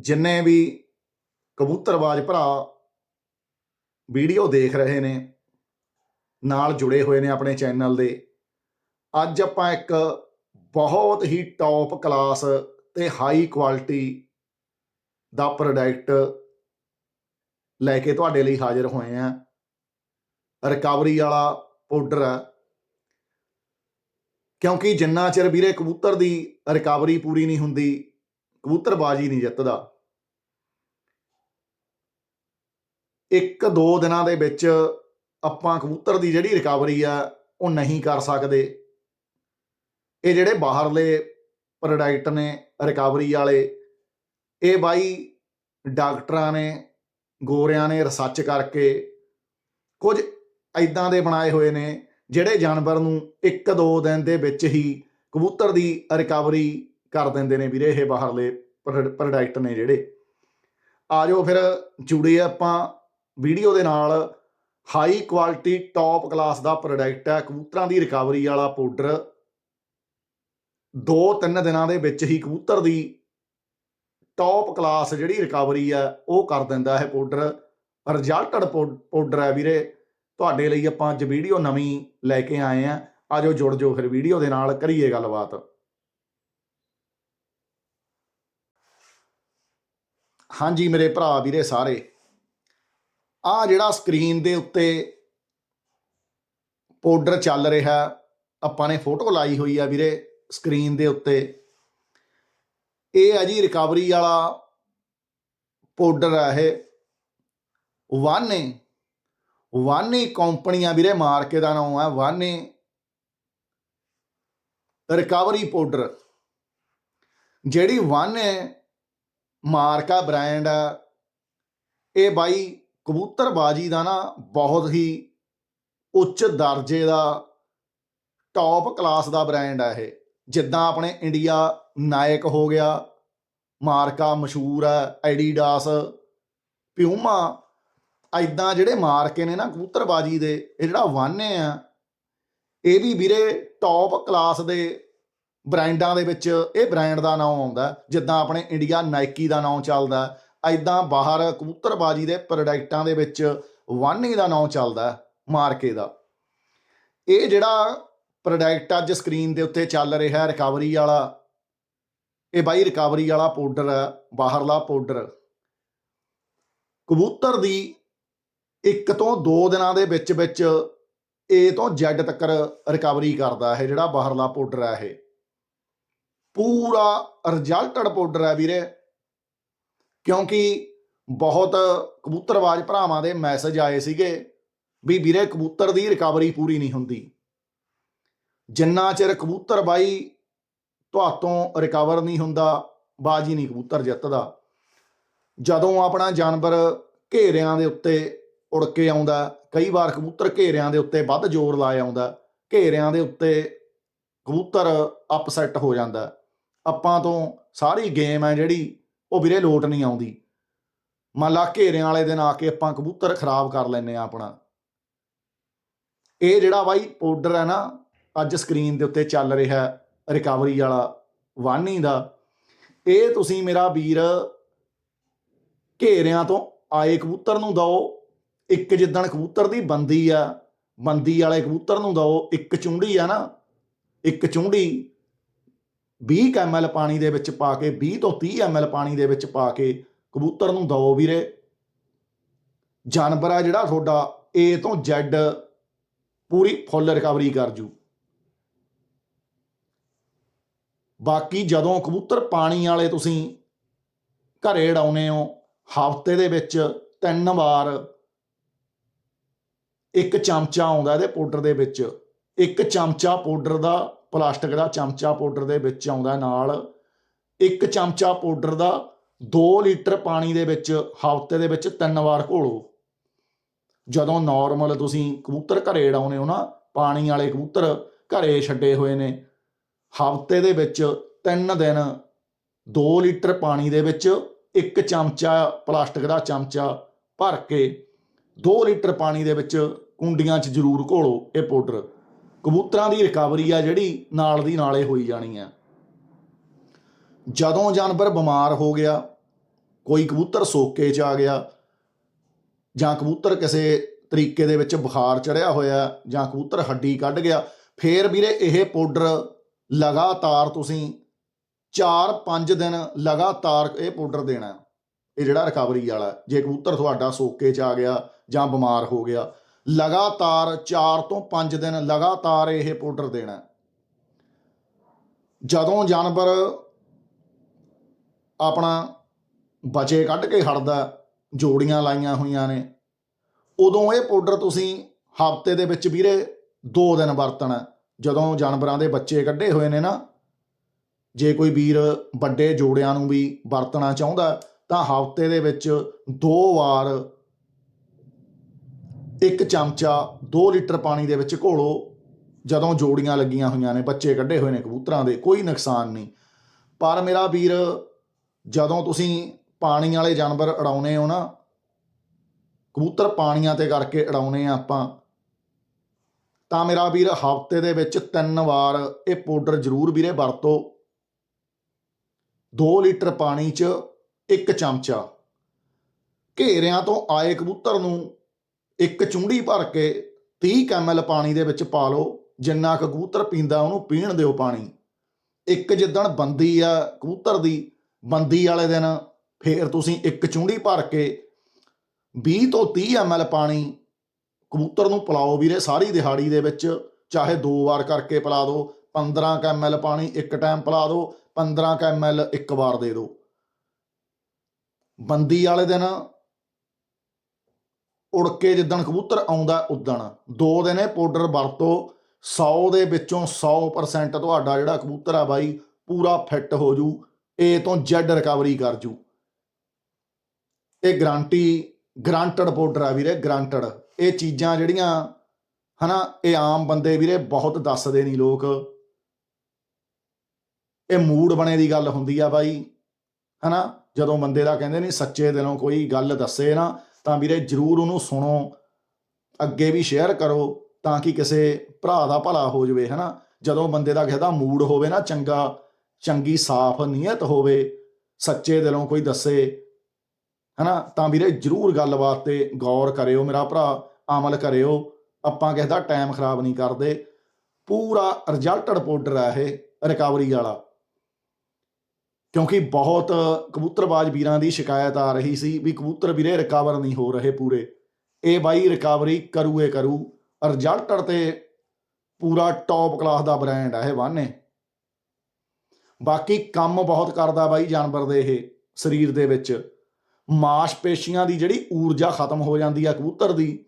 ਜਿੰਨੇ ਵੀ ਕਬੂਤਰਬਾਜ਼ ਭਰਾ ਵੀਡੀਓ ਦੇਖ ਰਹੇ ਨੇ, ਨਾਲ ਜੁੜੇ ਹੋਏ ਨੇ ਆਪਣੇ ਚੈਨਲ ਦੇ, ਅੱਜ ਆਪਾਂ ਇੱਕ ਬਹੁਤ ਹੀ ਟੌਪ ਕਲਾਸ ਤੇ ਹਾਈ ਕੁਆਲਿਟੀ ਦਾ ਪ੍ਰੋਡਕਟ ਲੈ ਕੇ ਤੁਹਾਡੇ ਲਈ ਹਾਜ਼ਰ ਹੋਏ ਆ ਰਿਕਵਰੀ ਵਾਲਾ ਪਾਊਡਰ ਹੈ। ਕਿਉਂਕਿ ਜਿੰਨਾ ਚਿਰ ਵੀਰੇ ਕਬੂਤਰ ਦੀ ਰਿਕਵਰੀ ਪੂਰੀ ਨਹੀਂ ਹੁੰਦੀ ਕਬੂਤਰਬਾਜੀ ਨਹੀਂ ਜਿੱਤਦਾ। ਇੱਕ ਦੋ ਦਿਨਾਂ ਦੇ ਵਿੱਚ ਆਪਾਂ ਕਬੂਤਰ ਦੀ ਜਿਹੜੀ ਰਿਕਵਰੀ ਆ, ਉਹ ਨਹੀਂ ਕਰ ਸਕਦੇ। ਇਹ ਜਿਹੜੇ ਬਾਹਰਲੇ ਪ੍ਰੋਡਕਟ ਨੇ ਰਿਕਵਰੀ ਵਾਲੇ, ਇਹ ਬਾਈ ਡਾਕਟਰਾਂ ਨੇ, ਗੋਰਿਆਂ ਨੇ ਰਿਸਰਚ ਕਰਕੇ ਕੁਝ ਐਦਾਂ ਦੇ ਬਣਾਏ ਹੋਏ ਨੇ, ਜਿਹੜੇ ਜਾਨਵਰ ਨੂੰ ਇੱਕ ਦੋ ਦਿਨ ਦੇ ਵਿੱਚ ਹੀ ਕਬੂਤਰ ਦੀ ਰਿਕਵਰੀ ਕਰ ਦਿੰਦੇ ਨੇ ਵੀਰੇ, ਇਹ ਬਾਹਰਲੇ ਪ੍ਰੋਡਕਟ ਨੇ ਜਿਹੜੇ। ਆ ਜਾਓ ਫਿਰ, ਜੁੜੇ ਆਪਾਂ ਵੀਡੀਓ ਦੇ ਨਾਲ। ਹਾਈ ਕੁਆਲਿਟੀ ਟੌਪ ਕਲਾਸ ਦਾ ਪ੍ਰੋਡਕਟ ਹੈ, ਕਬੂਤਰਾਂ ਦੀ ਰਿਕਵਰੀ ਵਾਲਾ ਪਾਊਡਰ ਦੋ ਤਿੰਨ ਦਿਨਾਂ ਦੇ ਵਿੱਚ ਹੀ ਕਬੂਤਰ ਦੀ ਟੌਪ ਕਲਾਸ ਜਿਹੜੀ ਰਿਕਵਰੀ ਆ ਉਹ ਕਰ ਦਿੰਦਾ ਹੈ ਪਾਊਡਰ ਰਿਜ਼ਲਟਡ ਪਾਊਡਰ ਹੈ ਵੀਰੇ। ਤੁਹਾਡੇ ਲਈ ਆਪਾਂ ਅੱਜ ਵੀਡੀਓ ਨਵੀਂ ਲੈ ਕੇ ਆਏ ਆ ਆਜੋ ਜੁੜ ਜਾਓ ਫਿਰ ਵੀਡੀਓ ਦੇ ਨਾਲ, ਕਰੀਏ ਗੱਲਬਾਤ। ਹਾਂਜੀ ਮੇਰੇ ਭਰਾ ਵੀਰੇ ਸਾਰੇ। ਆ ਜਿਹੜਾ ਸਕਰੀਨ ਦੇ ਉੱਤੇ ਪਾਊਡਰ ਚੱਲ ਰਿਹਾ, ਆਪਾਂ ਨੇ ਫੋਟੋ ਲਾਈ ਹੋਈ ਆ ਵੀਰੇ ਸਕਰੀਨ ਦੇ ਉੱਤੇ। ਇਹ ਹੈ ਜੀ ਰਿਕਵਰੀ ਵਾਲਾ ਪਾਊਡਰ ਆ ਇਹ। ਵਾਨੇ ਵਾਨੀ ਕੰਪਨੀਆਂ ਵੀਰੇ ਮਾਰਕੇ ਦਾ ਨਾਮ ਹੈ ਵਾਨੀ ਰਿਕਵਰੀ ਪਾਊਡਰ ਜਿਹੜੀ ਵਾਨੇ ਮਾਰਕਾ ਬ੍ਰਾਂਡ ਆ। ਇਹ ਬਾਈ ਕਬੂਤਰਬਾਜੀ ਦਾ ਨਾ ਬਹੁਤ ਹੀ ਉੱਚ ਦਰਜੇ ਦਾ ਟੌਪ ਕਲਾਸ ਦਾ ਬ੍ਰਾਂਡ ਆ ਇਹ। ਜਿੱਦਾਂ ਆਪਣੇ ਇੰਡੀਆ ਨਾਇਕ ਹੋ ਗਿਆ, ਮਾਰਕਾ ਮਸ਼ਹੂਰ ਹੈ ਐਡੀਡਾਸ, ਪਿਊਮਾ ਐਦਾਂ ਜਿਹੜੇ ਮਾਰਕੇ ਨੇ ਨਾ ਕਬੂਤਰਬਾਜੀ ਦੇ, ਇਹ ਜਿਹੜਾ ਵਾਨੇ ਆ। ਇਹ ਵੀ ਵੀਰੇ ਟੌਪ ਕਲਾਸ ਦੇ ਬ੍ਰਾਂਡਾਂ ਦੇ ਵਿੱਚ ਇਹ ਬ੍ਰਾਂਡ ਦਾ ਨਾਮ ਆਉਂਦਾ ਜਿੱਦਾਂ ਆਪਣੇ ਇੰਡੀਆ ਨਾਈਕੀ ਦਾ ਨਾਮ ਚੱਲਦਾ ਐਦਾਂ ਬਾਹਰ ਕਬੂਤਰਬਾਜੀ ਦੇ ਪ੍ਰੋਡਕਟਾਂ ਦੇ ਵਿੱਚ ਵਾਨੀ ਦਾ ਨਾਮ ਚੱਲਦਾ ਮਾਰਕੇ ਦਾ। ਇਹ ਜਿਹੜਾ ਪ੍ਰੋਡਕਟ ਅੱਜ ਸਕਰੀਨ ਦੇ ਉੱਤੇ ਚੱਲ ਰਿਹਾ ਹੈ, ਰਿਕਵਰੀ ਵਾਲਾ, ਇਹ ਬਾਈ ਰਿਕਵਰੀ ਵਾਲਾ ਪਾਊਡਰ ਹੈ, ਬਾਹਰਲਾ ਪਾਊਡਰ। ਕਬੂਤਰ ਦੀ ਇੱਕ ਤੋਂ ਦੋ ਦਿਨਾਂ ਦੇ ਵਿੱਚ ਵਿੱਚ A ਤੋਂ Z ਤੱਕ ਰਿਕਵਰੀ ਕਰਦਾ ਹੈ, ਜਿਹੜਾ ਬਾਹਰਲਾ ਪਾਊਡਰ ਹੈ ਇਹ। ਪੂਰਾ ਰਿਜ਼ਲਟਡ ਪਾਊਡਰ ਹੈ ਵੀਰੇ। ਕਿਉਂਕਿ ਬਹੁਤ ਕਬੂਤਰਬਾਜ਼ ਭਰਾਵਾਂ ਦੇ ਮੈਸੇਜ ਆਏ ਸੀਗੇ ਵੀ ਵੀਰੇ ਕਬੂਤਰ ਦੀ ਰਿਕਵਰੀ ਪੂਰੀ ਨਹੀਂ ਹੁੰਦੀ। ਜਿੰਨਾ ਚਿਰ ਕਬੂਤਰ ਬਾਈ ਤੁਹਾਤੋਂ ਰਿਕਵਰ ਨਹੀਂ ਹੁੰਦਾ, ਬਾਜੀ ਨਹੀਂ ਕਬੂਤਰ ਜਿੱਤਦਾ। ਜਦੋਂ ਆਪਣਾ ਜਾਨਵਰ ਘੇਰਿਆਂ ਦੇ ਉੱਤੇ ਉੜ ਕੇ ਆਉਂਦਾ, ਕਈ ਵਾਰ ਕਬੂਤਰ ਘੇਰਿਆਂ ਦੇ ਉੱਤੇ ਵੱਧ ਜ਼ੋਰ ਲਾ ਆਉਂਦਾ, ਘੇਰਿਆਂ ਦੇ ਉੱਤੇ ਕਬੂਤਰ ਅਪਸੈਟ ਹੋ ਜਾਂਦਾ। ਆਪਾਂ ਤੋਂ ਸਾਰੀ ਗੇਮ ਹੈ ਜਿਹੜੀ, ਉਹ ਵੀਰੇ ਲੋਟ ਨਹੀਂ ਆਉਂਦੀ। ਮੰਨ ਲਾ ਘੇਰਿਆਂ ਵਾਲੇ ਦਿਨ ਆ ਕੇ ਆਪਾਂ ਕਬੂਤਰ ਖਰਾਬ ਕਰ ਲੈਨੇ ਆ ਆਪਣਾ। ਇਹ ਜਿਹੜਾ ਬਾਈ ਪਾਊਡਰ ਹੈ ਨਾ, ਅੱਜ ਸਕਰੀਨ ਦੇ ਉੱਤੇ ਚੱਲ ਰਿਹਾ ਰਿਕਵਰੀ ਵਾਲਾ ਵਾਨੀ ਦਾ, ਇਹ ਤੁਸੀਂ ਮੇਰਾ ਵੀਰ ਘੇਰਿਆਂ ਤੋਂ ਆਏ ਕਬੂਤਰ ਨੂੰ ਦਿਓ। ਇੱਕ ਜਿੱਦਣ ਕਬੂਤਰ ਦੀ ਬੰਦੀ ਆ, ਬੰਦੀ ਵਾਲੇ ਕਬੂਤਰ ਨੂੰ ਦਿਓ। ਇੱਕ ਚੁੰਡੀ ਆ ਨਾ, ਇੱਕ ਚੁੰਡੀ। 20 ml ਪਾਣੀ ਦੇ ਵਿੱਚ ਪਾ ਕੇ 20 ਤੋਂ 30 ml ਪਾਣੀ ਦੇ ਵਿੱਚ ਪਾ ਕੇ ਕਬੂਤਰ ਨੂੰ ਦਿਓ ਵੀਰੇ। ਜਾਨਵਰ ਆ ਜਿਹੜਾ ਤੁਹਾਡਾ, A ਤੋਂ Z ਪੂਰੀ ਫੁੱਲ ਰਿਕਵਰੀ ਕਰ ਜੂ। ਬਾਕੀ ਜਦੋਂ ਕਬੂਤਰ ਪਾਣੀ ਵਾਲੇ ਤੁਸੀਂ ਘਰੇ ਡਾਉਨੇ ਹੋ, ਹਫ਼ਤੇ ਦੇ ਵਿੱਚ ਤਿੰਨ ਵਾਰ ਇੱਕ ਚਮਚਾ ਆਉਂਦਾ ਇਹਦੇ ਪਾਊਡਰ ਦੇ ਵਿੱਚ। ਇੱਕ ਚਮਚਾ ਪਾਊਡਰ ਦਾ ਪਲਾਸਟਿਕ ਦਾ ਚਮਚਾ ਪਾਊਡਰ ਦੇ ਵਿੱਚ ਆਉਂਦਾ ਨਾਲ। ਇੱਕ ਚਮਚਾ ਪਾਊਡਰ ਦਾ 2 ਲੀਟਰ ਪਾਣੀ ਦੇ ਵਿੱਚ ਹਫ਼ਤੇ ਦੇ ਵਿੱਚ ਤਿੰਨ ਵਾਰ ਘੋਲੋ। ਜਦੋਂ ਨਾਰਮਲ ਤੁਸੀਂ ਕਬੂਤਰ ਘਰੇ ਡਾਉਨੇ ਹੋ ਨਾ, ਪਾਣੀ ਵਾਲੇ ਕਬੂਤਰ ਘਰੇ ਛੱਡੇ ਹੋਏ ਨੇ, ਹਫ਼ਤੇ ਦੇ ਵਿੱਚ ਤਿੰਨ ਦਿਨ 2 ਲੀਟਰ ਪਾਣੀ ਦੇ ਵਿੱਚ ਇੱਕ ਚਮਚਾ ਪਲਾਸਟਿਕ ਦਾ ਚਮਚਾ ਭਰ ਕੇ 2 ਲੀਟਰ ਪਾਣੀ ਦੇ ਵਿੱਚ ਕੁੰਡੀਆਂ 'ਚ ਜ਼ਰੂਰ ਘੋਲੋ ਇਹ ਪਾਊਡਰ। ਕਬੂਤਰਾਂ ਦੀ ਰਿਕਵਰੀ ਆ ਜਿਹੜੀ ਨਾਲ ਦੀ ਨਾਲੇ ਹੋਈ ਜਾਣੀ ਆ। ਜਦੋਂ ਜਾਨਵਰ ਬਿਮਾਰ ਹੋ ਗਿਆ, ਕੋਈ ਕਬੂਤਰ ਸੋਕੇ 'ਚ ਆ ਗਿਆ, ਜਾਂ ਕਬੂਤਰ ਕਿਸੇ ਤਰੀਕੇ ਦੇ ਵਿੱਚ ਬੁਖਾਰ ਚੜਿਆ ਹੋਇਆ, ਜਾਂ ਕਬੂਤਰ ਹੱਡੀ ਕੱਢ ਗਿਆ, ਫੇਰ ਵੀਰੇ ਇਹ ਪਾਊਡਰ ਲਗਾਤਾਰ ਤੁਸੀਂ 4-5 ਦਿਨ ਲਗਾਤਾਰ ਇਹ ਪਾਊਡਰ ਦੇਣਾ। ਇਹ ਜਿਹੜਾ ਰਿਕਵਰੀ ਵਾਲਾ, ਜੇ ਕਬੂਤਰ ਤੁਹਾਡਾ ਸੋਕੇ 'ਚ ਆ ਗਿਆ ਜਾਂ ਬਿਮਾਰ ਹੋ ਗਿਆ ਲਗਾਤਾਰ 4 ਤੋਂ 5 ਦਿਨ ਲਗਾਤਾਰ ਇਹ ਪਾਊਡਰ ਦੇਣਾ ਜਦੋਂ ਜਾਨਵਰ ਆਪਣਾ ਬਚੇ ਕੱਢ ਕੇ ਹਟਦਾ ਜੋੜੀਆਂ ਲਾਈਆਂ ਹੋਈਆਂ ਨੇ, ਉਦੋਂ ਇਹ ਪਾਊਡਰ ਤੁਸੀਂ ਹਫ਼ਤੇ ਦੇ ਵਿੱਚ ਵੀਰੇ 2 ਦਿਨ ਵਰਤਣਾ ਜਦੋਂ ਜਾਨਵਰਾਂ ਦੇ ਬੱਚੇ ਕੱਢੇ ਹੋਏ ਨੇ ਨਾ, ਜੇ ਕੋਈ ਵੀਰ ਵੱਡੇ ਜੋੜਿਆਂ ਨੂੰ ਵੀ ਵਰਤਣਾ ਚਾਹੁੰਦਾ ਤਾਂ ਹਫ਼ਤੇ ਦੇ ਵਿੱਚ ਦੋ ਵਾਰ ਇੱਕ ਚਮਚਾ 2 ਲੀਟਰ ਪਾਣੀ ਦੇ ਵਿੱਚ ਘੋਲੋ। ਜਦੋਂ ਜੋੜੀਆਂ ਲੱਗੀਆਂ ਹੋਈਆਂ ਨੇ, ਬੱਚੇ ਕੱਢੇ ਹੋਏ ਨੇ ਕਬੂਤਰਾਂ ਦੇ, ਕੋਈ ਨੁਕਸਾਨ ਨਹੀਂ। ਪਰ ਮੇਰਾ ਵੀਰ, ਜਦੋਂ ਤੁਸੀਂ ਪਾਣੀ ਵਾਲੇ ਜਾਨਵਰ ਉਡਾਉਨੇ ਹੋ ਨਾ, ਕਬੂਤਰ ਪਾਣੀਆਂ ਤੇ ਕਰਕੇ ਉਡਾਉਨੇ ਆ ਆਪਾਂ, ਤਾਂ ਮੇਰਾ ਵੀਰ ਹਫ਼ਤੇ ਦੇ ਵਿੱਚ ਤਿੰਨ ਵਾਰ ਇਹ ਪਾਊਡਰ ਜ਼ਰੂਰ ਵੀਰੇ ਵਰਤੋ। 2 ਲੀਟਰ ਪਾਣੀ 'ਚ ਇੱਕ ਚਮਚਾ। ਘੇਰਿਆਂ ਤੋਂ ਆਏ ਕਬੂਤਰ ਨੂੰ ਇੱਕ ਚੁੰਡੀ ਭਰ ਕੇ 30 ml ਪਾਣੀ ਦੇ ਵਿੱਚ ਪਾ ਲਓ, ਜਿੰਨਾ ਕਬੂਤਰ ਪੀਂਦਾ ਉਹਨੂੰ ਪੀਣ ਦਿਓ ਪਾਣੀ। ਇੱਕ ਜਿੱਦਣ ਬੰਦੀ ਆ ਕਬੂਤਰ ਦੀ ਬੰਦੀ ਵਾਲੇ ਦਿਨ, ਫੇਰ ਤੁਸੀਂ ਇੱਕ ਚੁੰਡੀ ਭਰ ਕੇ 20 ਤੋਂ 30 ml ਪਾਣੀ ਕਬੂਤਰ ਨੂੰ ਪਿਲਾਓ ਵੀਰੇ, ਸਾਰੀ ਦਿਹਾੜੀ ਦੇ ਵਿੱਚ। ਚਾਹੇ ਦੋ ਵਾਰ ਕਰਕੇ ਪਿਲਾ ਦਿਓ 15 ml ਪਾਣੀ ਇੱਕ ਟਾਈਮ ਪਿਲਾ ਦਿਓ 15 ml ਇੱਕ ਵਾਰ ਦੇ ਦਿਓ ਬੰਦੀ ਵਾਲੇ ਦਿਨ ਉੜ ਕੇ ਜਿੱਦਣ ਕਬੂਤਰ ਆਉਂਦਾ ਉਦਣ। ਦੋ ਦਿਨ ਇਹ ਪਾਊਡਰ ਵਰਤੋ 100 ਦੇ ਵਿੱਚੋਂ 100% ਤੁਹਾਡਾ ਜਿਹੜਾ ਕਬੂਤਰ ਆ ਬਾਈ ਪੂਰਾ ਫਿੱਟ ਹੋ ਜੂ ਏ ਤੋਂ ਜੈਡ ਰਿਕਵਰੀ ਕਰ ਜੂ। ਇਹ ਗਾਰੰਟੀ ਗਰੰਟਡ ਪਾਊਡਰ ਆ ਵੀਰੇ ਗਰੰਟਡ ਇਹ ਚੀਜ਼ਾਂ ਜਿਹੜੀਆਂ, ਹਨਾ, ਇਹ ਆਮ ਬੰਦੇ ਵੀਰੇ ਬਹੁਤ ਦੱਸਦੇ ਨਹੀਂ ਲੋਕ। ਇਹ ਮੂਡ ਬਣੇ ਦੀ ਗੱਲ ਹੁੰਦੀ ਆ ਬਾਈ, ਹਨਾ, ਜਦੋਂ ਬੰਦੇ ਦਾ ਕਹਿੰਦੇ ਨਹੀਂ ਸੱਚੇ ਦਿਲੋਂ ਕੋਈ ਗੱਲ ਦੱਸੇ ਨਾ ਤਾਂ ਵੀਰੇ ਜਰੂਰ ਉਹਨੂੰ ਸੁਣੋ, ਅੱਗੇ ਵੀ ਸ਼ੇਅਰ ਕਰੋ ਤਾਂ ਕਿ ਕਿਸੇ ਭਰਾ ਦਾ ਭਲਾ ਹੋ ਜਾਵੇ, ਹਨਾ? ਜਦੋਂ ਬੰਦੇ ਦਾ ਕਿਸੇ ਦਾ ਮੂਡ ਹੋਵੇ ਨਾ ਚੰਗਾ, ਚੰਗੀ ਸਾਫ਼ ਨੀਅਤ ਹੋਵੇ, ਸੱਚੇ ਦਿਲੋਂ ਕੋਈ ਦੱਸੇ, ਹਨਾ? ਤਾਂ ਵੀਰੇ ਜਰੂਰ ਗੱਲਬਾਤ ਤੇ ਗੌਰ ਕਰਿਓ ਮੇਰਾ ਭਰਾ, ਅਮਲ ਕਰਿਓ, ਆਪਾਂ ਕਿਸੇ ਦਾ ਟਾਈਮ ਖਰਾਬ ਨਹੀਂ ਕਰਦੇ। ਪੂਰਾ ਰਿਜਲਟ ਪਾਊਡਰ ਆ ਇਹ ਰਿਕਵਰੀ ਵਾਲਾ। ਕਿਉਂਕਿ ਬਹੁਤ ਕਬੂਤਰਬਾਜ਼ ਵੀਰਾਂ ਦੀ ਸ਼ਿਕਾਇਤ ਆ ਰਹੀ ਸੀ ਵੀ ਕਬੂਤਰ ਵੀਰੇ ਰਿਕਵਰ ਨਹੀਂ ਹੋ ਰਹੇ ਪੂਰੇ। ਇਹ ਬਾਈ ਰਿਕਵਰੀ ਕਰੂਏ ਕਰੂ। ਰਿਜ਼ਲਟਡ ਤੇ ਪੂਰਾ ਟੌਪ ਕਲਾਸ ਦਾ ਬ੍ਰਾਂਡ ਆ ਇਹ ਵਾਨੇ ਬਾਕੀ ਕੰਮ ਬਹੁਤ ਕਰਦਾ ਬਾਈ ਜਾਨਵਰ ਦੇ ਇਹ, ਸਰੀਰ ਦੇ ਵਿੱਚ। ਮਾਸਪੇਸ਼ੀਆਂ ਦੀ ਜਿਹੜੀ ਊਰਜਾ ਖਤਮ ਹੋ ਜਾਂਦੀ ਆ ਕਬੂਤਰ ਦੀ,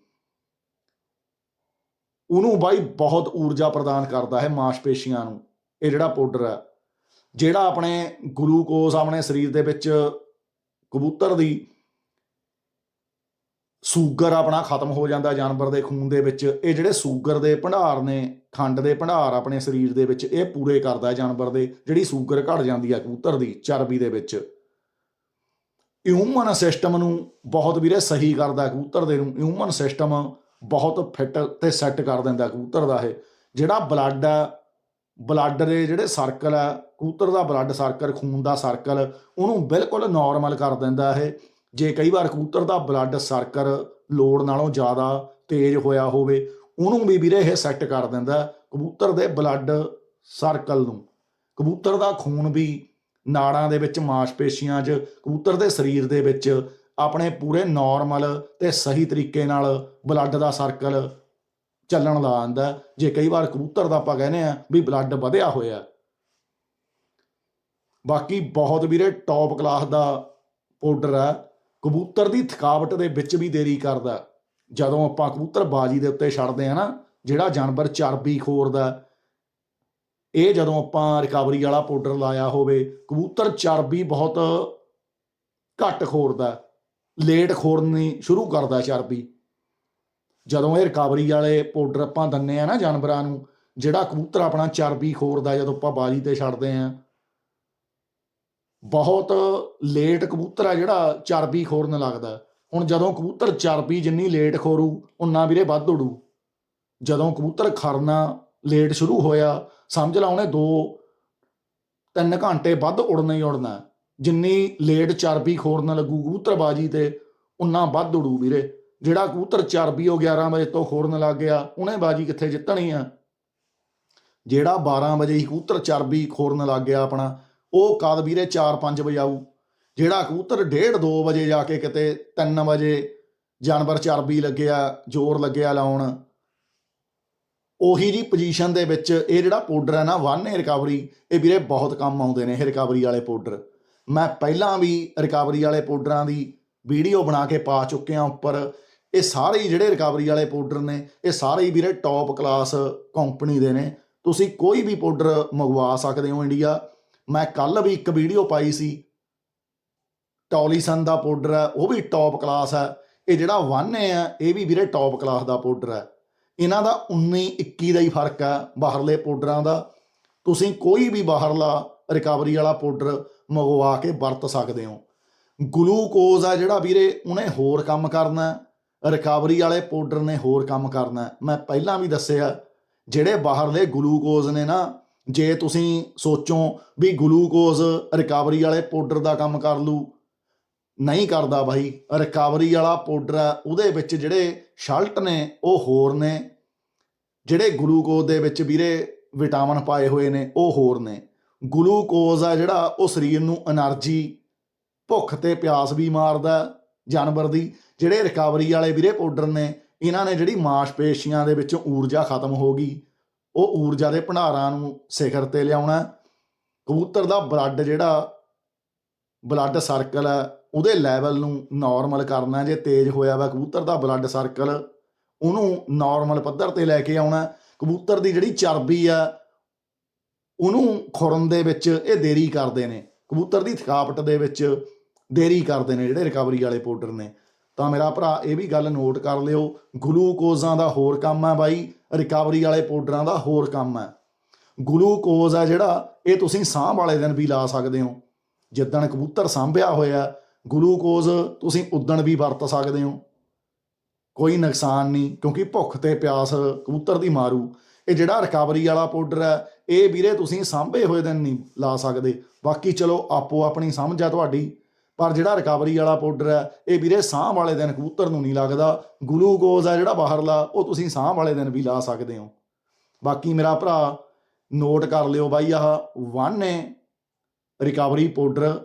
ਉਹਨੂੰ ਬਾਈ ਬਹੁਤ ਊਰਜਾ ਪ੍ਰਦਾਨ ਕਰਦਾ ਹੈ ਮਾਸਪੇਸ਼ੀਆਂ ਨੂੰ। ਇਹ ਜਿਹੜਾ ਪਾਊਡਰ ਹੈ ਜਿਹੜਾ ਆਪਣੇ ਗਲੂਕੋਜ਼ ਆਪਣੇ ਸਰੀਰ ਦੇ ਵਿੱਚ ਕਬੂਤਰ ਦੀ ਸ਼ੂਗਰ ਆਪਣਾ ਖਤਮ ਹੋ ਜਾਂਦਾ ਜਾਨਵਰ ਦੇ ਖੂਨ ਦੇ ਵਿੱਚ, ਇਹ ਜਿਹੜੇ ਸ਼ੂਗਰ ਦੇ ਭੰਡਾਰ ਨੇ, ਖੰਡ ਦੇ ਭੰਡਾਰ ਆਪਣੇ ਸਰੀਰ ਦੇ ਵਿੱਚ, ਇਹ ਪੂਰੇ ਕਰਦਾ ਜਾਨਵਰ ਦੇ, ਜਿਹੜੀ ਸ਼ੂਗਰ ਘਟ ਜਾਂਦੀ ਆ ਕਬੂਤਰ ਦੀ, ਚਰਬੀ ਦੇ ਵਿੱਚ। ਹਿਊਮਨ ਸਿਸਟਮ ਨੂੰ ਬਹੁਤ ਵੀਰੇ ਸਹੀ ਕਰਦਾ ਕਬੂਤਰ ਦੇ ਨੂੰ ਹਿਊਮਨ ਸਿਸਟਮ ਬਹੁਤ ਫਿੱਟ ਤੇ ਸੈੱਟ ਕਰ ਦਿੰਦਾ ਕਬੂਤਰ ਦਾ ਇਹ। ਜਿਹੜਾ ਬਲੱਡ ਆ ਬਲੱਡ ਦੇ ਜਿਹੜੇ ਸਰਕਲ ਆ ਕਬੂਤਰ ਦਾ ਬਲੱਡ ਸਰਕਲ ਖੂਨ ਦਾ ਸਰਕਲ ਉਹਨੂੰ ਬਿਲਕੁਲ ਨਾਰਮਲ ਕਰ ਦਿੰਦਾ ਇਹ। ਜੇ ਕਈ ਵਾਰ ਕਬੂਤਰ ਦਾ ਬਲੱਡ ਸਰਕਲ ਲੋੜ ਨਾਲੋਂ ਜ਼ਿਆਦਾ ਤੇਜ਼ ਹੋਇਆ ਹੋਵੇ, ਉਹਨੂੰ ਵੀ ਵੀਰੇ ਇਹ ਸੈੱਟ ਕਰ ਦਿੰਦਾ ਕਬੂਤਰ ਦੇ ਬਲੱਡ ਸਰਕਲ ਨੂੰ। ਕਬੂਤਰ ਦਾ ਖੂਨ ਵੀ ਨਾੜਾਂ ਦੇ ਵਿੱਚ, ਮਾਸਪੇਸ਼ੀਆਂ 'ਚ, ਕਬੂਤਰ ਦੇ ਸਰੀਰ ਦੇ ਵਿੱਚ ਆਪਣੇ ਪੂਰੇ ਨਾਰਮਲ ਤੇ ਸਹੀ ਤਰੀਕੇ ਨਾਲ ਬਲੱਡ ਦਾ ਸਰਕਲ ਚੱਲਣ ਲਾ ਆਂਦਾ ਜੇ ਕਈ ਵਾਰ ਕਬੂਤਰ ਦਾ ਆਪਾਂ ਕਹਿੰਦੇ ਆ ਵੀ ਬਲੱਡ ਵਧਿਆ ਹੋਇਆ ਬਾਕੀ ਬਹੁਤ ਵੀਰੇ ਟੌਪ ਕਲਾਸ ਦਾ ਪਾਊਡਰ ਹੈ। ਕਬੂਤਰ ਦੀ ਥਕਾਵਟ ਦੇ ਵਿੱਚ ਵੀ ਦੇਰੀ ਕਰਦਾ ਜਦੋਂ ਆਪਾਂ ਕਬੂਤਰ ਬਾਜੀ ਦੇ ਉੱਤੇ ਛੱਡਦੇ ਆ ਨਾ, ਜਿਹੜਾ ਜਾਨਵਰ ਚਰਬੀ ਖੋਰਦਾ ਇਹ ਜਦੋਂ ਆਪਾਂ ਰਿਕਵਰੀ ਵਾਲਾ ਪਾਊਡਰ ਲਾਇਆ ਹੋਵੇ, ਕਬੂਤਰ ਚਰਬੀ ਬਹੁਤ ਘੱਟ ਖੋਰਦਾ ਲੇਟ ਖੋਰਨੀ ਸ਼ੁਰੂ ਕਰਦਾ ਚਰਬੀ। ਜਦੋਂ ਇਹ ਰਿਕਵਰੀ ਵਾਲੇ ਪਾਊਡਰ ਆਪਾਂ ਦੰਨੇ ਆ ਨਾ ਜਾਨਵਰਾਂ ਨੂੰ, ਜਿਹੜਾ ਕਬੂਤਰ ਆਪਣਾ ਚਰਬੀ ਖੋਰਦਾ ਜਦੋਂ ਆਪਾਂ ਬਾਜੀ ਤੇ ਛੱਡਦੇ ਆ ਬਹੁਤ ਲੇਟ ਕਬੂਤਰ ਆ ਜਿਹੜਾ ਚਰਬੀ ਖੋਰਨ ਲੱਗਦਾ ਹੁਣ ਜਦੋਂ ਕਬੂਤਰ ਚਰਬੀ ਜਿੰਨੀ ਲੇਟ ਖੋਰੂ ਉਨਾ ਵੀਰੇ ਵੱਧ ਉੜੂ ਜਦੋਂ ਕਬੂਤਰ ਖਰਨਾ ਲੇਟ ਸ਼ੁਰੂ ਹੋਇਆ, ਸਮਝ ਲਾ ਉਹਨੇ 2 3 ਘੰਟੇ ਵੱਧ ਉੜਨਾ ਹੀ ਉੜਨਾ ਜਿੰਨੀ ਲੇਟ ਚਰਬੀ ਖੋਰਨ ਲੱਗੂ ਕਬੂਤਰਬਾਜੀ ਤੇ ਉਨਾ ਵੱਧ ਉੜੂ ਵੀਰੇ। ਜਿਹੜਾ ਕਬੂਤਰ ਚਰਬੀ ਉਹ 11 ਵਜੇ ਤੋਂ ਖੋਰਨ ਲੱਗ ਗਿਆ, ਉਹਨੇ ਬਾਜੀ ਕਿੱਥੇ ਜਿੱਤਣੀ ਆ? ਜਿਹੜਾ 12 ਵਜੇ ਹੀ ਕਬੂਤਰ ਚਰਬੀ ਖੋਰਨ ਲੱਗ ਗਿਆ ਆਪਣਾ ਉਹ ਕਦ ਵੀਰੇ 4-5 ਵਜੇ ਆਊ, ਜਿਹੜਾ ਕਬੂਤਰ 1:30 2 ਵਜੇ ਜਾ ਕੇ ਕਿਤੇ 3 ਵਜੇ ਜਾਨਵਰ ਚਰਬੀ ਲੱਗਿਆ, ਜ਼ੋਰ ਲੱਗਿਆ ਲਾਉਣ, ਉਹੀ ਜੀ ਪੋਜੀਸ਼ਨ ਦੇ ਵਿੱਚ ਇਹ ਜਿਹੜਾ ਪਾਊਡਰ ਹੈ ਨਾ ਵਨ ਰਿਕਵਰੀ ਇਹ ਵੀਰੇ ਬਹੁਤ ਕੰਮ ਆਉਂਦੇ ਨੇ ਇਹ ਰਿਕਵਰੀ ਵਾਲੇ ਪਾਊਡਰ ਮੈਂ ਪਹਿਲਾਂ ਵੀ ਰਿਕਵਰੀ ਵਾਲੇ ਪਾਊਡਰਾਂ ਦੀ ਵੀਡੀਓ ਬਣਾ ਕੇ ਪਾ ਚੁੱਕਿਆ ਉੱਪਰ, ਇਹ ਸਾਰੇ ਹੀ ਜਿਹੜੇ ਰਿਕਵਰੀ ਵਾਲੇ ਪਾਊਡਰ ਨੇ, ਇਹ ਸਾਰੇ ਹੀ ਵੀਰੇ ਟੌਪ ਕਲਾਸ ਕੰਪਨੀ ਦੇ ਨੇ। ਤੁਸੀਂ ਕੋਈ ਵੀ ਪਾਊਡਰ ਮੰਗਵਾ ਸਕਦੇ ਹੋ ਇੰਡੀਆ ਮੈਂ ਕੱਲ ਵੀ ਇੱਕ ਵੀਡੀਓ ਪਾਈ ਸੀ। ਟੋਲੀਸਨ ਦਾ ਪਾਊਡਰ ਹੈ, ਉਹ ਵੀ ਟੌਪ ਕਲਾਸ ਹੈ। ਇਹ ਜਿਹੜਾ ਵਨ ਹੈ, ਇਹ ਵੀ ਵੀਰੇ ਟੌਪ ਕਲਾਸ ਦਾ ਪਾਊਡਰ ਹੈ। ਇਹਨਾਂ ਦਾ 19 21 ਦਾ ਹੀ ਫ਼ਰਕ ਹੈ ਬਾਹਰਲੇ ਪਾਊਡਰਾਂ ਦਾ। ਤੁਸੀਂ ਕੋਈ ਵੀ ਬਾਹਰਲਾ ਰਿਕਵਰੀ ਵਾਲਾ ਪਾਊਡਰ ਮੰਗਵਾ ਕੇ ਵਰਤ ਸਕਦੇ ਹੋ। ਗਲੂਕੋਜ਼ ਆ ਜਿਹੜਾ ਵੀਰੇ, ਉਹਨੇ ਹੋਰ ਕੰਮ ਕਰਨਾ ਰਿਕਵਰੀ ਵਾਲੇ ਪਾਊਡਰ ਨੇ ਹੋਰ ਕੰਮ ਕਰਨਾ ਮੈਂ ਪਹਿਲਾਂ ਵੀ ਦੱਸਿਆ, ਜਿਹੜੇ ਬਾਹਰਲੇ ਗਲੂਕੋਜ਼ ਨੇ ਨਾ ਜੇ ਤੁਸੀਂ ਸੋਚੋ ਵੀ ਗਲੂਕੋਜ਼ ਰਿਕਵਰੀ ਵਾਲੇ ਪਾਊਡਰ ਦਾ ਕੰਮ ਕਰ ਲੂ ਨਹੀਂ ਕਰਦਾ ਬਾਈ। ਰਿਕਵਰੀ ਵਾਲਾ ਪਾਊਡਰ ਆ, ਉਹਦੇ ਵਿੱਚ ਜਿਹੜੇ ਸ਼ਲਟ ਨੇ, ਉਹ ਹੋਰ ਨੇ। ਜਿਹੜੇ ਗਲੂਕੋਜ਼ ਦੇ ਵਿੱਚ ਵੀਰੇ ਵਿਟਾਮਿਨ ਪਾਏ ਹੋਏ ਨੇ, ਉਹ ਹੋਰ ਨੇ। ਗਲੂਕੋਜ਼ ਆ ਜਿਹੜਾ, ਉਹ ਸਰੀਰ ਨੂੰ એનર્ਜੀ ਭੁੱਖ ਤੇ ਪਿਆਸ ਵੀ ਮਾਰਦਾ ਜਾਨਵਰ ਦੀ। ਜਿਹੜੇ ਰਿਕਵਰੀ ਵਾਲੇ ਵੀਰੇ ਪਾਊਡਰ ਨੇ, ਇਹਨਾਂ ਨੇ ਜਿਹੜੀ ਮਾਸਪੇਸ਼ੀਆਂ ਦੇ ਵਿੱਚ ਊਰਜਾ ਖਤਮ ਹੋ ਗਈ। ਉਹ ਊਰਜਾ ਦੇ ਭੰਡਾਰਾਂ ਨੂੰ ਸਿਖਰ ਤੇ ਲਿਆਉਣਾ ਕਬੂਤਰ ਦਾ ਬਲੱਡ ਜਿਹੜਾ ਬਲੱਡ ਸਰਕਲ ਹੈ, ਉਹਦੇ ਲੈਵਲ ਨੂੰ ਨਾਰਮਲ ਕਰਨਾ ਜੇ ਤੇਜ਼ ਹੋਇਆ ਵਾ ਕਬੂਤਰ ਦਾ ਬਲੱਡ ਸਰਕਲ ਉਹਨੂੰ ਨਾਰਮਲ ਪੱਧਰ ਤੇ ਲੈ ਕੇ ਆਉਣਾ ਕਬੂਤਰ ਦੀ ਜਿਹੜੀ ਚਰਬੀ ਆ ਉਹਨੂੰ ਖੁਰਨ ਦੇ ਵਿੱਚ ਇਹ ਦੇਰੀ ਕਰਦੇ ਨੇ। ਕਬੂਤਰ ਦੀ ਥਕਾਵਟ ਦੇ ਵਿੱਚ ਦੇਰੀ ਕਰਦੇ ਨੇ ਜਿਹੜੇ ਰਿਕਵਰੀ ਵਾਲੇ ਪਾਊਡਰ ਨੇ। ਤਾਂ ਮੇਰਾ ਭਰਾ, ਇਹ ਵੀ ਗੱਲ ਨੋਟ ਕਰ ਲਿਓ ਗਲੂਕੋਜ਼ਾਂ ਦਾ ਹੋਰ ਕੰਮ ਹੈ ਬਾਈ ਰਿਕਵਰੀ ਵਾਲੇ ਪਾਊਡਰਾਂ ਦਾ ਹੋਰ ਕੰਮ ਹੈ। ਗਲੂਕੋਜ਼ ਹੈ ਜਿਹੜਾ, ਇਹ ਤੁਸੀਂ ਸਾਹ ਵਾਲੇ ਦਿਨ ਵੀ ਲਾ ਸਕਦੇ ਹੋ। ਜਿੱਦਣ ਕਬੂਤਰ ਸਾਂਭਿਆ ਹੋਇਆ ਗਲੂਕੋਜ਼ ਤੁਸੀਂ ਉਦਣ ਵੀ ਵਰਤ ਸਕਦੇ ਹੋ। ਕੋਈ ਨੁਕਸਾਨ ਨਹੀਂ, ਕਿਉਂਕਿ ਭੁੱਖ ਤੇ ਪਿਆਸ ਕਬੂਤਰ ਦੀ ਮਾਰੂ। ਇਹ ਜਿਹੜਾ ਰਿਕਵਰੀ ਵਾਲਾ ਪਾਊਡਰ ਹੈ, ਇਹ ਵੀਰੇ ਤੁਸੀਂ ਸਾਂਭੇ ਹੋਏ ਦਿਨ ਨਹੀਂ ਲਾ ਸਕਦੇ। ਬਾਕੀ ਚਲੋ, ਆਪੋ ਆਪਣੀ ਸਮਝ ਆ ਤੁਹਾਡੀ। ਪਰ ਜਿਹੜਾ ਰਿਕਵਰੀ ਵਾਲਾ ਪਾਊਡਰ ਹੈ, ਇਹ ਵੀਰੇ ਸਾਹ ਵਾਲੇ ਦਿਨ ਕਬੂਤਰ ਨੂੰ ਨਹੀਂ ਲੱਗਦਾ। ਗਲੂਕੋਜ਼ ਆ ਜਿਹੜਾ ਬਾਹਰਲਾ, ਉਹ ਤੁਸੀਂ ਸਾਹ ਵਾਲੇ ਦਿਨ ਵੀ ਲਾ ਸਕਦੇ ਹੋ। ਬਾਕੀ ਮੇਰਾ ਭਰਾ ਨੋਟ ਕਰ ਲਿਓ ਬਾਈ, ਆਹ ਵਨ ਹੈ ਰਿਕਵਰੀ ਪਾਊਡਰ।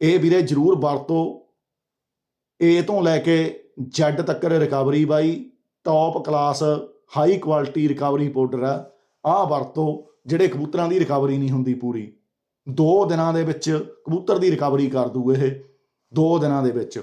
ਇਹ ਵੀਰੇ ਜਰੂਰ ਵਰਤੋ। ਏ ਤੋਂ ਲੈ ਕੇ ਜੈਡ ਤੱਕ recovery by top class high quality recovery powder ਆ ਆਹ ਵਰਤੋ, ਜਿਹੜੇ ਕਬੂਤਰਾਂ ਦੀ ਰਿਕਵਰੀ ਨਹੀਂ ਹੁੰਦੀ ਪੂਰੀ। ਦੋ ਦਿਨਾਂ ਦੇ ਵਿੱਚ ਕਬੂਤਰ ਦੀ ਰਿਕਵਰੀ ਕਰ ਦੂ ਇਹ ਦੋ ਦਿਨਾਂ ਦੇ ਵਿੱਚ।